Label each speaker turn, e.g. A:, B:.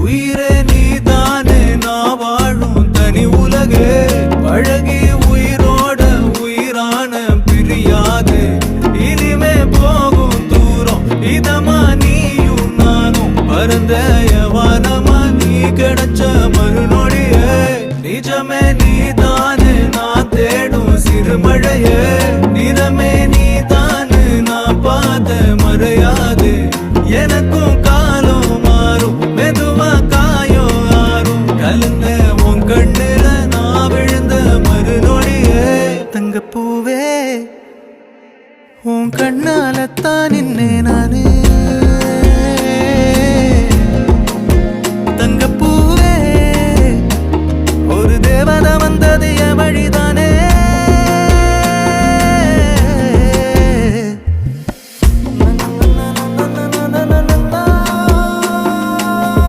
A: உயிரே நீதானே நான் வாழும் தனி உலகே. அழகி உயிரோட உயிரான பிரியாது. இனிமே போகும் தூரம் இதமா நீயும் நானும். பரந்த வானமா நீ கிடைச்ச மறுநொடியே. நிஜமே நீ உன் கண்ணாலத்தான் நின்னே நானே. தங்கப்பூவே ஒரு தேவதை வந்ததே.